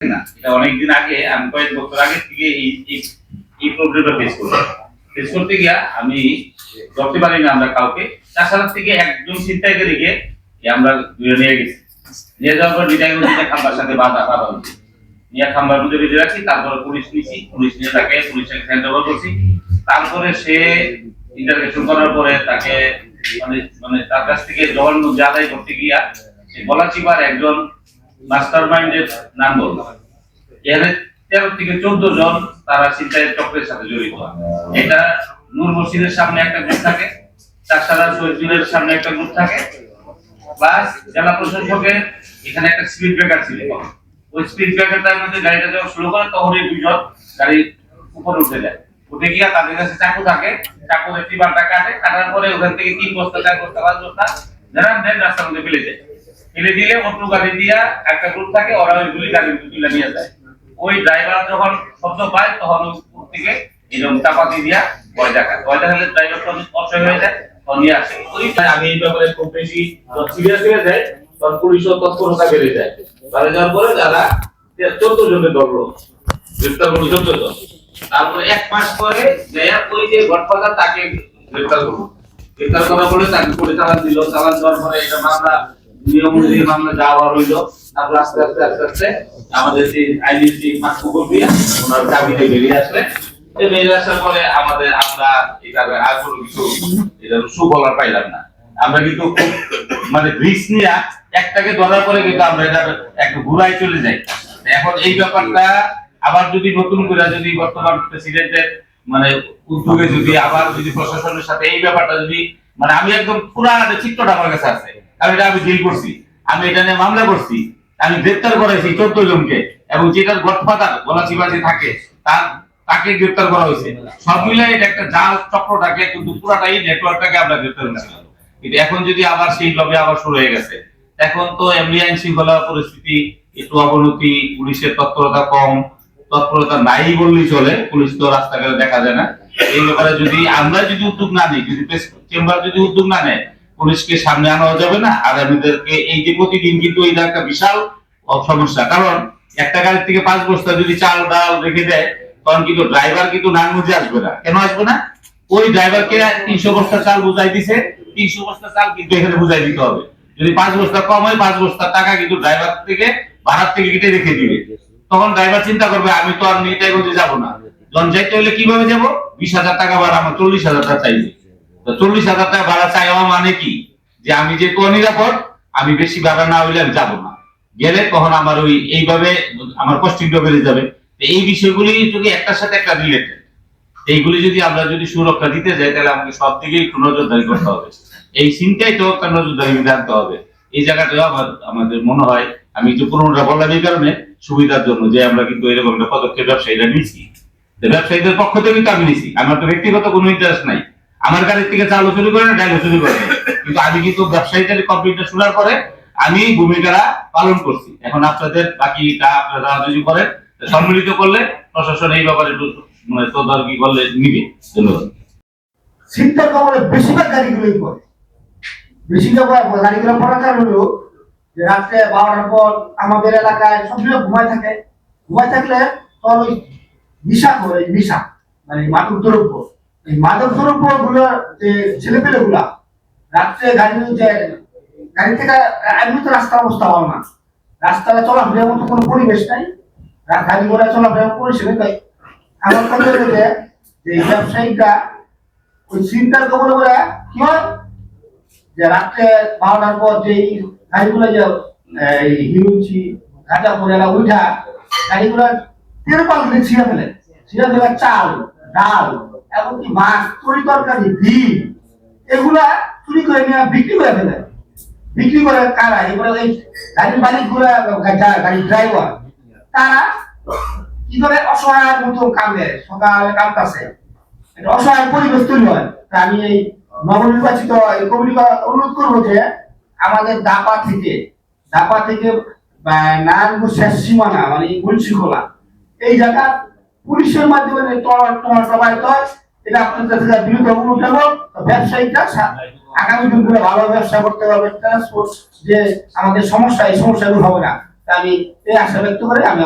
এটা অনেকদিন আগে, আমি, কয়েক বছর আগে থেকে এই প্রবলেমটা ফেস ফেস করতে গিয়া আমি ধরতে পারি না আমরা কাউকে। তাছাড়া থেকে একজন এই আমরা নিয়ে গেছি। নিয়ে যাওয়ার পর খাম্বার সাথে বাধা বাধা হচ্ছে নিয়ে খাম্বার মধ্যে বেঁধে রাখি তারপরে পুলিশ নিয়েছি পুলিশ নিয়ে তাকে পুলিশের ওভার করছি। তারপরে সে ইন্টারভেশন করার পরে তাকে মানে মানে তার কাছ থেকে জল আদায় করতে গিয়া সে গলাচিপার একজন মাস্টার মাইন্ডের নাম বলল এখানে তেরো থেকে চোদ্দ জন তারা সিদ্ধায়ের চক্রের সাথে জড়িত। এটা নূর মসজিদের সামনে একটা গ্রুপ থাকে তাছাড়া শহীদুলের সামনে একটা গ্রুপ থাকে, প্লাস জেলা প্রশাসকের এখানে একটা স্পিড ব্রেকার ছিল। ওই স্পিড ব্রেকারটার মধ্যে গাড়িটা যখন শুরু করে, তখন এই দুজন গাড়ির উপরে উঠে যায়। উঠে গিয়া তাদের কাছে চাকু থাকে, চাকু টিবারটা কাটে, কাটার পরে ওখান থেকে তিন বস্তা, চার বস্তা, পাঁচ বস্তা যারা দেন রাস্তার মধ্যে ফেলে যায় ফেলে দিলে অন্য গাড়ি দিয়া একটা গ্রুপ থাকে, ওরা ওইগুলি গাড়ি তুলে নিয়ে যায়। ওই ড্রাইভার যখন শব্দ পায়, তখন উপর থেকে এরকম চাপাতি দিয়া ভয় দেখায়। ভয় দেখালে ড্রাইভার তখন অসহায় হয়ে যায়, তখন নিয়ে আসে। ওই আমি এই ব্যাপারে খুব বেশি সিরিয়াস হয়ে যায় তখন পুলিশও তৎপরতা বেড়ে যায়। বেড়ে যাওয়ার পরে যারা চোদ্দ জনের ধরলো গ্রেফতার করল চোদ্দ জন। তারপরে এক মাস পরে যাইয়া ওই যে ঘটপাতা তাকে গ্রেফতার করল। গ্রেফতার করার পরে তাকে করে চালান দিল, চালান দেওয়ার পরে এটা মামলা নিয়ম অনুযায়ী মামলা রইল তারপর আস্তে আস্তে আস্তে আস্তে আমাদের যে যে ওনার বেরিয়ে আসলে বেরিয়ে আসার পরে আমাদের আমরা আর কোনো কিছু পাইলাম না। আমরা কিন্তু মানে গ্রিস একটাকে ধরার পরে কিন্তু আমরা এটা একটু ঘুরাই চলে যাই। এখন এই ব্যাপারটা আবার যদি নতুন করে যদি বর্তমান প্রেসিডেন্টের মানে উদ্যোগে যদি আবার যদি প্রশাসনের সাথে এই ব্যাপারটা যদি মানে আমি একদম পুরা চিত্রটা আমার কাছে আছে। আমি এটা আমি ডিল করছি। আমি এটা নিয়ে মামলা করছি। আমি গ্রেপ্তার করেছি চোদ্দ জনকে এবং যেটার গডফাদার গলা চিবাজি থাকে, তার, তাকে গ্রেপ্তার করা হয়েছে। সব মিলে এটা একটা জাল চক্রটাকে কিন্তু পুরাটাই নেটওয়ার্কটাকে আমরা গ্রেপ্তার করেছিলাম কিন্তু এখন যদি আবার সেই লবে আবার শুরু হয়ে গেছে, এখন তো এমনি আইন শৃঙ্খলা পরিস্থিতি, একটু অবনতি, পুলিশের তৎপরতা কম, তৎপরতা নাই বললেই চলে, পুলিশ তো রাস্তাঘাটে দেখা যায় না। এই ব্যাপারে যদি আমরা যদি উদ্যোগ না নিই, যদি চেম্বার যদি উদ্যোগ না নেয় পুলিশকে সামনে আনা যাবে না। আর আমাদেরকে এই যে প্রতিদিন কিন্তু এটা একটা বিশাল সমস্যা। কারণ একটা গাড়ি থেকে পাঁচ বস্তা যদি চাল, ডাল রেখে দেয়, তখন কিন্তু ড্রাইভার কিন্তু মধ্যে আসবে না। কেন আসবে না? ওই ড্রাইভারকে তিনশো বস্তা চাল বুঝাই দিছে। তিনশো বস্তা চাল কিন্তু এখানে বুঝাই দিতে হবে। যদি পাঁচ বস্তা কম হয়, পাঁচ বস্তা টাকা কিন্তু ড্রাইভার থেকে, ভাড়ার থেকে কেটে রেখে দিবে। তখন ড্রাইভার চিন্তা করবে, আমি তো আর নিটাইগঞ্জে যাব না। যখন যাইতে হলে কীভাবে যাব? বিশ হাজার টাকা ভাড়া, আমার চল্লিশ হাজার টাকা চাইবে চল্লিশ হাজার টাকা ভাড়া চাইওয়া মানে কি? যে আমি যে তো নিরাপদ, আমি বেশি ভাড়া না হইলে আমি যাব না। গেলে তখন আমার ওই এইভাবে আমার কস্টিংটা বেড়ে যাবে। এই বিষয়গুলি যদি একটার সাথে একটা রিলেটেড এইগুলি যদি আমরা যদি সুরক্ষা দিতে যাই, তাহলে আমাকে সব দিকে একটু নজরদারি করতে হবে। এই সিনটাই তো একটা নজরদারি জানতে হবে। এই জায়গাটাও আমার, আমাদের মনে হয়, আমি একটু পুরোটা বললাম এই কারণে, সুবিধার জন্য যে আমরা কিন্তু এরকম একটা পদক্ষেপ ব্যবসায়ীরা নিচ্ছি ব্যবসায়ীদের পক্ষ থেকে কিন্তু আমি নিছি আমার তো ব্যক্তিগত কোনো ইন্টারেস্ট নাই। আমার গাড়ির থেকে চালু শুরু করে না ডাইলও শুরু করে। কিন্তু আমি কিন্তু ব্যবসায়ীদের কমপ্লিটটা শোনার পরে আমি ভূমিকাটা পালন করছি। এখন আপনাদের বাকিটা আপনারা যদি করেন, সম্মিলিত করলে প্রশাসন এই ব্যাপারে একটু মানে তদারকি করলে নিবে। ধন্যবাদ। চিন্তার কবলে বেশিরভাগ গাড়িগুলোই পড়ে বেশিরভাগ গাড়িগুলো পড়ার কারণ হলো যে রাত্রে বারোটার পর আমাদের এলাকায় সবগুলো ঘুমায় থাকে। ঘুমায় থাকলে তখন ওই নিশা করে, নিশা মানে মাদক দ্রব্য। মাদক দ্রব্যগুলো, যে ছেলেপেলে গুলা রাত্রে গাড়ি যে গাড়ি থেকে এমনি তো রাস্তার অবস্থা ভালো না। রাস্তায় চলাফেরার মতো কোনো পরিবেশ নাই। গাড়ি ঘোড়া পরিবেশ নেই তাই আমার কথা যে এই ব্যবসায়িকরা ওই চিন্তার কবলে করে কি হয়? যে রাত্রে বারোটার পর যে গাড়িগুলো যে হিরুচি গাঁজা এরা উঠা গাড়িগুলো তেরো পাল করে ছিঁড়ে ফেলে। ছিঁড়ে ফেলে চাল ডাল, এমনকি মাছ, তরি তরকারি, ডিম, এগুলা চুরি করে নিয়ে বিক্রি করে ফেলে। বিক্রি করে কারা? এগুলো এই গাড়ির মালিকগুলা গাড়ির ড্রাইভার তারা কি করে? অসহায়ের মতো কামে সকালে কামতাছে অসহায় পরিবেশ তৈরি হয়। আমি এই নবনির্বাচিত অনুরোধ করব যে আমাদের দাপা থেকে দাপা থেকে নারায়ণপুর শেষ সীমানা মানে মুন্সি খোলা এই জায়গা পুলিশের মাধ্যমে তোমার প্রবাহিত হয় এটা আপনার কাছে বিরুদ্ধে অনুরোধ করব ব্যবসায়ীটা আগামী দিনগুলো ভালো ব্যবসা করতে ট্রান্সপোর্ট যে আমাদের সমস্যা, এই সমস্যাগুলো হবে না। আমি এই আশা ব্যক্ত করে আমি